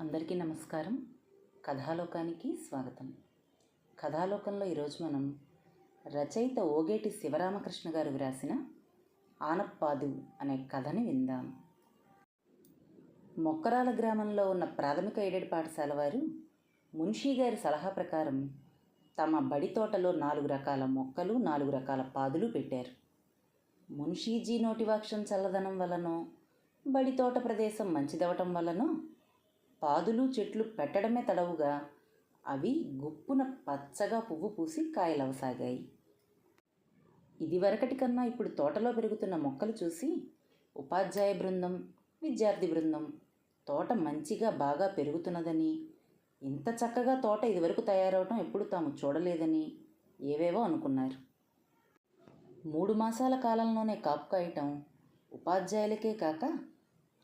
అందరికీ నమస్కారం. కథాలోకానికి స్వాగతం. కథాలోకంలో ఈరోజు మనం రచయిత ఓగేటి శివరామకృష్ణ గారు వ్రాసిన ఆనప్పాదు అనే కథని విందాం. మొక్కరాల గ్రామంలో ఉన్న ప్రాథమిక ఎయిడెడ్ పాఠశాల వారు మున్షీ గారి సలహా ప్రకారం తమ బడి తోటలో నాలుగు రకాల మొక్కలు నాలుగు రకాల పాదులు పెట్టారు. మున్షీజీ నోటివాక్షం చల్లదనం వలనో బడి తోట ప్రదేశం మంచిదవటం వలనో పాదులు చెట్లు పెట్టడమే తడవుగా. అవి గుప్పున పచ్చగా పువ్వు పూసి కాయలవసాగాయి. ఇదివరకటి కన్నా ఇప్పుడు తోటలో పెరుగుతున్న మొక్కలు చూసి ఉపాధ్యాయ బృందం విద్యార్థి బృందం తోట మంచిగా బాగా పెరుగుతున్నదని ఇంత చక్కగా తోట ఇదివరకు తయారవటం ఎప్పుడు తాము చూడలేదని ఏవేవో అనుకున్నారు. మూడు మాసాల కాలంలోనే కాపు కాయటం ఉపాధ్యాయులకే కాక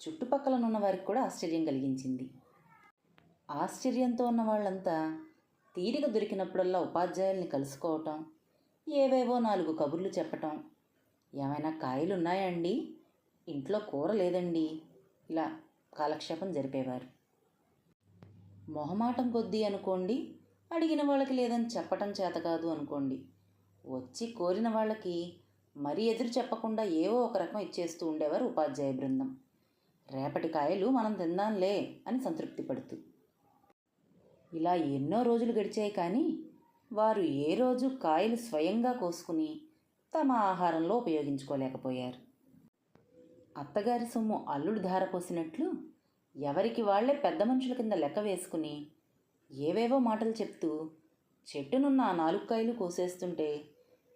చుట్టుపక్కలనున్న వారికి కూడా ఆశ్చర్యం కలిగించింది. ఆశ్చర్యంతో ఉన్న వాళ్ళంతా తీరిక దొరికినప్పుడల్లా ఉపాధ్యాయుల్ని కలుసుకోవటం ఏవేవో నాలుగు కబుర్లు చెప్పటం. ఏమైనా కాయలు ఉన్నాయండి ఇంట్లో కూర లేదండి. ఇలా కాలక్షేపం జరిపేవారు. మొహమాటం కొద్దీ అనుకోండి అడిగిన వాళ్ళకి లేదని చెప్పటం చేత కాదు అనుకోండి. వచ్చి కోరిన వాళ్ళకి మరీ ఎదురు చెప్పకుండా ఏవో ఒక రకం ఇచ్చేస్తూ ఉండేవారు ఉపాధ్యాయ బృందం. రేపటి కాయలు మనం తిందాంలే అని సంతృప్తి పడుతూ ఇలా ఎన్నో రోజులు గడిచాయి కానీ వారు ఏ రోజు కాయలు స్వయంగా కోసుకుని తమ ఆహారంలో ఉపయోగించుకోలేకపోయారు. అత్తగారి సొమ్ము అల్లుడు ధారపోసినట్లు ఎవరికి వాళ్ళే పెద్ద మనుషుల కింద లెక్క వేసుకుని ఏవేవో మాటలు చెప్తూ చెట్టునున్న ఆ నాలుగు కాయలు కోసేస్తుంటే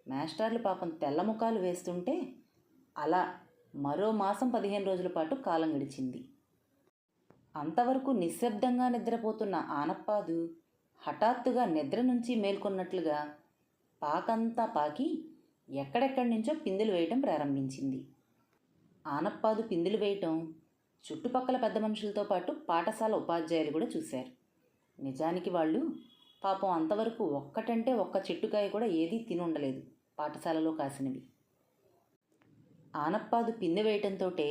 మాస్టర్లు పాపం తెల్ల ముఖాలు వేస్తుంటే అలా మరో మాసం పదిహేను రోజుల పాటు కాలం గడిచింది. అంతవరకు నిశ్శబ్దంగా నిద్రపోతున్న ఆనప్పాదు హఠాత్తుగా నిద్ర నుంచి మేల్కొన్నట్లుగా పాకంతా పాకి ఎక్కడెక్కడి నుంచో పిందులు వేయటం ప్రారంభించింది. ఆనప్పాదు పిందులు వేయటం చుట్టుపక్కల పెద్ద మనుషులతో పాటు పాఠశాల ఉపాధ్యాయులు కూడా చూశారు. నిజానికి వాళ్ళు పాపం అంతవరకు ఒక్కటంటే ఒక్క చెట్టుకాయ కూడా ఏదీ తిని ఉండలేదు పాఠశాలలో కాసినవి. ఆనప్పాదు పిందె వేయటంతోటే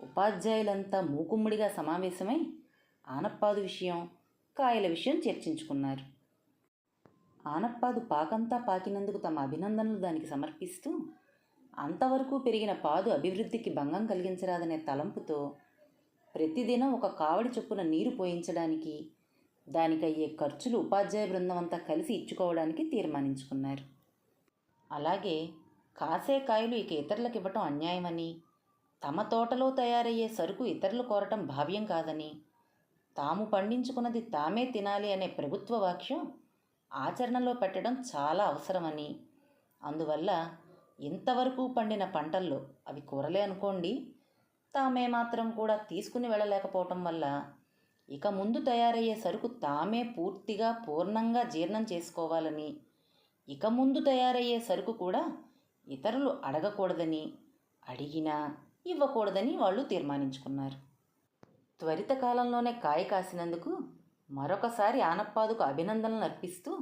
ఉపాధ్యాయులంతా మూకుమ్మడిగా సమావేశమై ఆనప్పాదు విషయం కాయల విషయం చర్చించుకున్నారు. ఆనప్పాదు పాకంతా పాకినందుకు తమ అభినందనలు దానికి సమర్పిస్తూ అంతవరకు పెరిగిన పాదు అభివృద్ధికి భంగం కలిగించరాదనే తలంపుతో ప్రతిదినం ఒక కావడి చొప్పున నీరు పోయించడానికి దానికయ్యే ఖర్చులు ఉపాధ్యాయ బృందం అంతా కలిసి ఇచ్చుకోవడానికి తీర్మానించుకున్నారు. అలాగే కాసే కాయలు ఇక ఇతరులకు ఇవ్వటం అన్యాయమని తమ తోటలో తయారయ్యే సరుకు ఇతరులు కోరటం భావ్యం కాదని తాము పండించుకున్నది తామే తినాలి అనే ప్రభుత్వ వాక్యం ఆచరణలో పెట్టడం చాలా అవసరమని. అందువల్ల ఇంతవరకు పండిన పంటల్లో అవి కూరలే అనుకోండి. తామే మాత్రం కూడా తీసుకుని వెళ్ళలేకపోవటం వల్ల ఇక ముందు తయారయ్యే సరుకు తామే పూర్తిగా పూర్ణంగా జీర్ణం చేసుకోవాలని ఇక ముందు తయారయ్యే సరుకు కూడా ఇతరులు అడగకూడదని అడిగినా ఇవ్వకూడదని వాళ్ళు తీర్మానించుకున్నారు. త్వరిత కాలంలోనే కాయ కాసినందుకు మరొకసారి ఆనప్పాదుకు అభినందనలు అర్పిస్తూ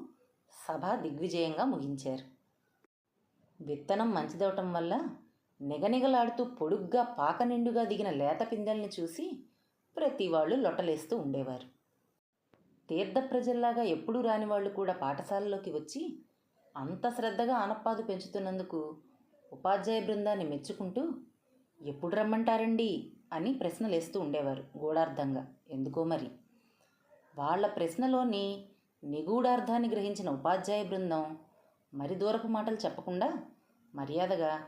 సభ దిగ్విజయంగా ముగించారు. విత్తనం మంచిదవటం వల్ల నిగనిగలాడుతూ పొడుగ్గా పాక నిండుగా దిగిన లేత పిందెల్ని చూసి ప్రతి వాళ్ళు లొట్టలేస్తూ ఉండేవారు. తీర్థ ప్రజల్లాగా ఎప్పుడూ రాని వాళ్ళు కూడా పాఠశాలలోకి వచ్చి అంత శ్రద్ధగా ఆనప్పాదు పెంచుతున్నందుకు ఉపాధ్యాయ బృందాన్ని మెచ్చుకుంటూ ఎప్పుడు రమ్మంటారండి? అని ప్రశ్నలేస్తూ ఉండేవారు గూఢార్థంగా. ఎందుకో మరి? వాళ్ళ ప్రశ్నలోని నిగూఢార్థాన్ని గ్రహించిన ఉపాధ్యాయ బృందం మరి దూరపు మాటలు చెప్పకుండా మర్యాదగా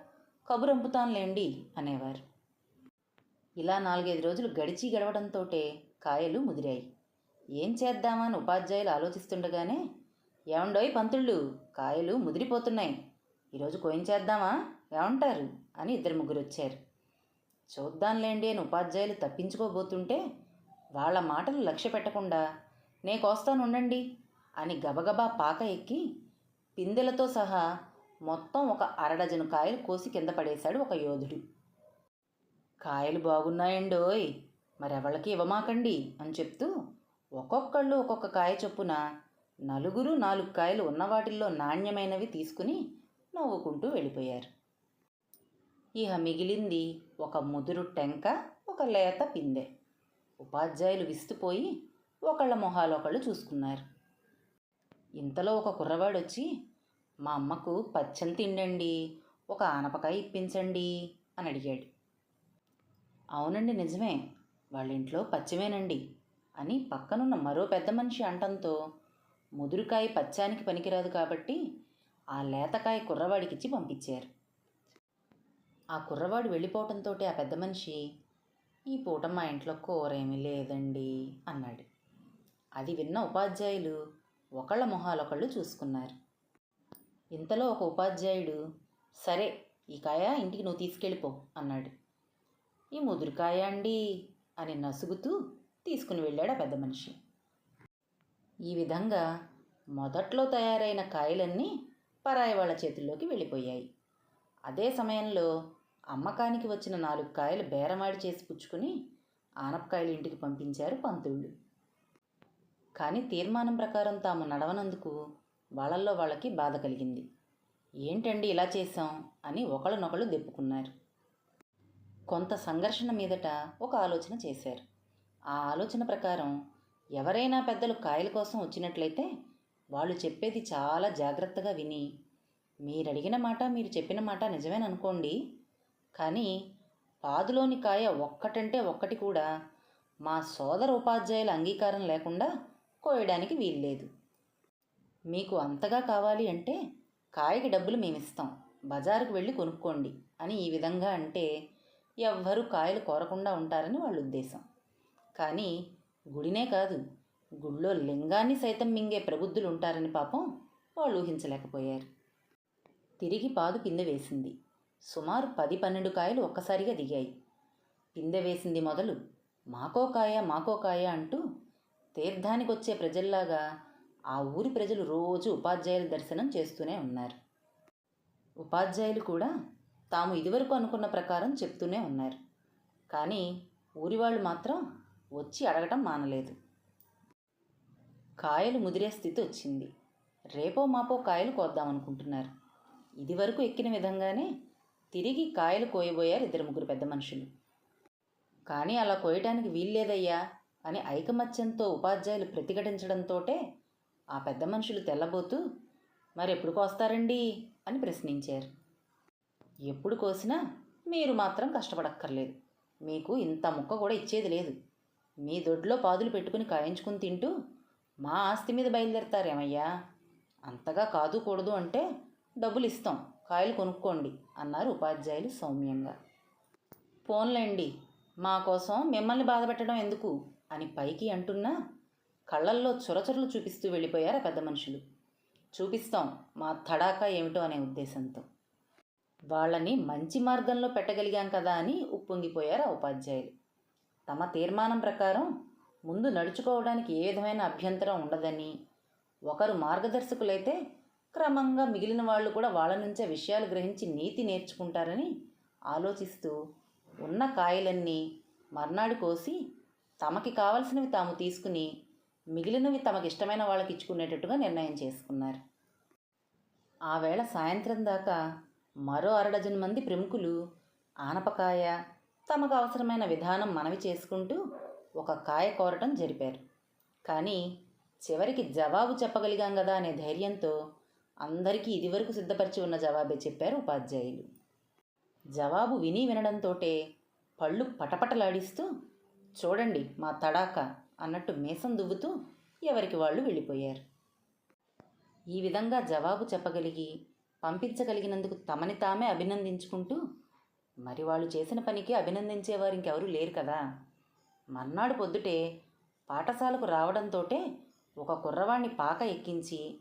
కబురంపుతానులేండి అనేవారు. ఇలా నాలుగైదు రోజులు గడిచి గడవడంతో కాయలు ముదిరాయి. ఏం చేద్దామని ఉపాధ్యాయులు ఆలోచిస్తుండగానే ఏమండోయ్ పంతుళ్ళు కాయలు ముదిరిపోతున్నాయి. ఈరోజు కోయించేద్దామా ఏమంటారు? అని ఇద్దరు ముగ్గురు వచ్చారు చూద్దాంలేండి అని ఉపాధ్యాయులు తప్పించుకోబోతుంటే వాళ్ళ మాటలు లక్ష్య పెట్టకుండా నేకొస్తానుండండి ఉండండి అని గబగబా పాక ఎక్కి పిందెలతో సహా మొత్తం ఒక అరడజను కాయలు కోసి కింద పడేశాడు ఒక యోధుడు. కాయలు బాగున్నాయండోయ్ మరెవళ్ళకి ఇవ్వమాకండి అని చెప్తూ ఒక్కొక్కళ్ళు ఒక్కొక్క కాయ చొప్పున నలుగురు నాలుగు కాయలు ఉన్న వాటిల్లో నాణ్యమైనవి తీసుకుని నవ్వుకుంటూ వెళ్ళిపోయారు. ఇహ మిగిలింది ఒక ముదురు టెంక ఒక లేత పిందె. ఉపాధ్యాయులు విస్తుపోయి ఒకళ్ళ మొహాలు ఒకళ్ళు చూసుకున్నారు. ఇంతలో ఒక కుర్రవాడు వచ్చి మా అమ్మకు పచ్చని తిండండి ఒక ఆనపకాయ ఇప్పించండి అని అడిగాడు. అవునండి నిజమే. వాళ్ళ ఇంట్లో పచ్చిమేనండి అని పక్కనున్న మరో పెద్ద మనిషి అంటంతో ముదురుకాయ పచ్చానికి పనికిరాదు కాబట్టి ఆ లేతకాయ కుర్రవాడికిచ్చి పంపించారు. ఆ కుర్రవాడు వెళ్ళిపోవటంతో ఆ పెద్ద మనిషి ఈ పూట మా ఇంట్లో కూరేమీ లేదండి అన్నాడు. అది విన్న ఉపాధ్యాయులు ఒకళ్ళ మొహాలొకళ్ళు చూసుకున్నారు. ఇంతలో ఒక ఉపాధ్యాయుడు సరే ఈ కాయ ఇంటికి నువ్వు తీసుకెళ్ళిపో అన్నాడు. ఈ ముదురుకాయ అండి అని నసుగుతూ తీసుకుని వెళ్ళాడు ఆ పెద్ద మనిషి. ఈ విధంగా మొదట్లో తయారైన కాయలన్నీ పరాయి వాళ్ళ చేతుల్లోకి వెళ్ళిపోయాయి. అదే సమయంలో అమ్మకానికి వచ్చిన నాలుగు కాయలు బేరమాడి చేసి పుచ్చుకుని ఆనపకాయలు ఇంటికి పంపించారు పంతుళ్ళు. కానీ తీర్మానం ప్రకారం తాము నడవనందుకు వాళ్ళల్లో వాళ్ళకి బాధ కలిగింది. ఏంటండి ఇలా చేశాం? అని ఒకళ్ళనొకళ్ళు దెప్పుకున్నారు. కొంత సంఘర్షణ మీదట ఒక ఆలోచన చేశారు. ఆ ఆలోచన ప్రకారం ఎవరైనా పెద్దలు కాయల కోసం వచ్చినట్లయితే వాళ్ళు చెప్పేది చాలా జాగ్రత్తగా విని మీరు అడిగిన మాట మీరు చెప్పిన మాట నిజమేననుకోండి కానీ పాదులోని కాయ ఒక్కటంటే ఒక్కటి కూడా మా సోదర ఉపాధ్యాయుల అంగీకారం లేకుండా కోయడానికి వీల్లేదు. మీకు అంతగా కావాలి అంటే కాయకి డబ్బులు మేమిస్తాం. బజారుకు వెళ్ళి కొనుక్కోండి అని ఈ విధంగా అంటే ఎవ్వరూ కాయలు కోరకుండా ఉంటారని వాళ్ళ ఉద్దేశం. కానీ గుడినే కాదు గుళ్ళో లింగాన్ని సైతం మింగే ప్రబుద్ధులు ఉంటారని పాపం వాళ్ళు ఊహించలేకపోయారు. తిరిగి పాదు పిందె వేసింది. సుమారు పది పన్నెండు కాయలు ఒక్కసారిగా దిగాయి. పిందె వేసింది మొదలు మాకో కాయ మాకో కాయ అంటూ తీర్థానికి వచ్చే ప్రజల్లాగా ఆ ఊరి ప్రజలు రోజు ఉపాధ్యాయుల దర్శనం చేస్తూనే ఉన్నారు. ఉపాధ్యాయులు కూడా తాము ఇదివరకు అనుకున్న ప్రకారం చెప్తూనే ఉన్నారు. కానీ ఊరి వాళ్ళు మాత్రం వచ్చి అడగటం మానలేదు. కాయలు ముదిరే స్థితి వచ్చింది. రేపో మాపో కాయలు కోద్దామనుకుంటున్నారు. ఇదివరకు ఎక్కిన విధంగానే తిరిగి కాయలు కోయబోయారు ఇద్దరు ముగ్గురు పెద్ద మనుషులు. కానీ అలా కోయటానికి వీల్లేదయ్యా అని ఐకమత్యంతో ఉపాధ్యాయులు ప్రతిఘటించడంతోటే ఆ పెద్ద మనుషులు తెల్లబోతూ మరి ఎప్పుడు కోస్తారండి అని ప్రశ్నించారు. ఎప్పుడు కోసినా మీరు మాత్రం కష్టపడక్కర్లేదు. మీకు ఇంత ముక్క కూడా ఇచ్చేది లేదు. మీ దొడ్లో పాదులు పెట్టుకుని కాయించుకుని తింటూ మా ఆస్తి మీద బయలుదేరతారేమయ్యా? అంతగా కాదు కూడదు అంటే డబ్బులు ఇస్తాం కాయలు కొనుక్కోండి అన్నారు ఉపాధ్యాయులు సౌమ్యంగా. పోన్లేండి మా కోసం మిమ్మల్ని బాధపెట్టడం ఎందుకు? అని పైకి అంటున్నా కళ్ళల్లో చొరచొరలు చూపిస్తూ వెళ్ళిపోయారు పెద్ద మనుషులు. చూపిస్తాం మా తడాకా ఏమిటో అనే ఉద్దేశంతో. వాళ్ళని మంచి మార్గంలో పెట్టగలిగాం కదా అని ఉప్పొంగిపోయారు ఆ ఉపాధ్యాయులు. తమ తీర్మానం ప్రకారం ముందు నడుచుకోవడానికి ఏ విధమైన అభ్యంతరం ఉండదని ఒకరు మార్గదర్శకులైతే క్రమంగా మిగిలిన వాళ్ళు కూడా వాళ్ళ నుంచే విషయాలు గ్రహించి నీతి నేర్చుకుంటారని ఆలోచిస్తూ ఉన్న కాయలన్నీ మర్నాడు కోసి తమకి కావలసినవి తాము తీసుకుని మిగిలినవి తమకిష్టమైన వాళ్ళకి ఇచ్చుకునేటట్టుగా నిర్ణయం చేసుకున్నారు. ఆ వేళ సాయంత్రం దాకా మరో అరడజన్ మంది ప్రముఖులు ఆనపకాయ తమకు అవసరమైన విధానం మనవి చేసుకుంటూ ఒక కాయ కోరటం జరిపారు. కానీ చివరికి జవాబు చెప్పగలిగాం కదా అనే ధైర్యంతో అందరికీ ఇదివరకు సిద్ధపరిచి ఉన్న జవాబే చెప్పారు ఉపాధ్యాయులు. జవాబు విని వినడంతోటే పళ్ళు పటపటలాడిస్తూ చూడండి మా తడాక అన్నట్టు మీసం దువ్వుతూ ఎవరికి వాళ్ళు వెళ్ళిపోయారు. ఈ విధంగా జవాబు చెప్పగలిగి పంపించగలిగినందుకు తమని తామే అభినందించుకుంటూ మరి వాళ్ళు చేసిన పనికి అభినందించేవారు ఇంకెవరూ లేరు కదా. మర్నాడు పొద్దుటే పాఠశాలకు రావడంతోటే ఒక కుర్రవాణ్ణి పాక ఎక్కించి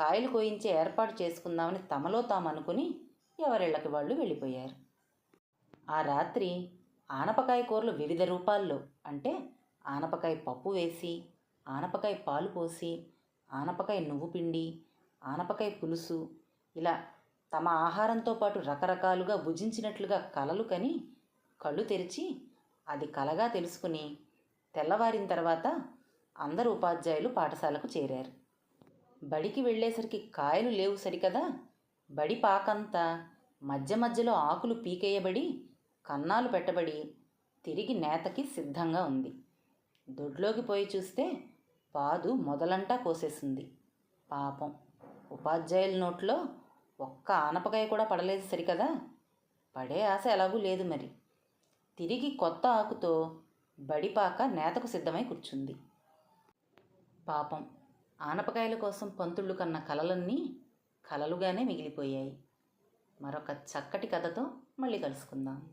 కాయలు కోయించే ఏర్పాటు చేసుకుందామని తమలో తాము అనుకుని ఎవరిళ్ళకి వాళ్ళు వెళ్ళిపోయారు. ఆ రాత్రి ఆనపకాయ కూరలు వివిధ రూపాల్లో అంటే ఆనపకాయ పప్పు వేసి ఆనపకాయ పాలు పోసి ఆనపకాయ నువ్వు పిండి ఆనపకాయ పులుసు ఇలా తమ ఆహారంతో పాటు రకరకాలుగా భుజించినట్లుగా కలలు కని కళ్ళు తెరిచి అది కలగా తెలుసుకుని తెల్లవారిన తర్వాత అందరు ఉపాధ్యాయులు పాఠశాలకు చేరారు. బడికి వెళ్ళేసరికి కాయలు లేవు సరికదా? బడి పాకంతా మధ్య మధ్యలో ఆకులు పీకేయబడి కన్నాలు పెట్టబడి తిరిగి నేతకి సిద్ధంగా ఉంది. దొడ్లోకి పోయి చూస్తే పాదు మొదలంటా కోసేసింది. పాపం. ఉపాధ్యాయుల నోట్లో ఒక్క ఆనపకాయ కూడా పడలేదు సరికదా? పడే ఆశ ఎలాగూ లేదు మరి. తిరిగి కొత్త ఆకుతో బడిపాక నేతకు సిద్ధమై కూర్చుంది. పాపం. ఆనపకాయల కోసం పంతుళ్ళు కన్న కలలన్నీ కలలుగానే మిగిలిపోయాయి. మరొక చక్కటి కథతో మళ్ళీ కలుసుకుందాం.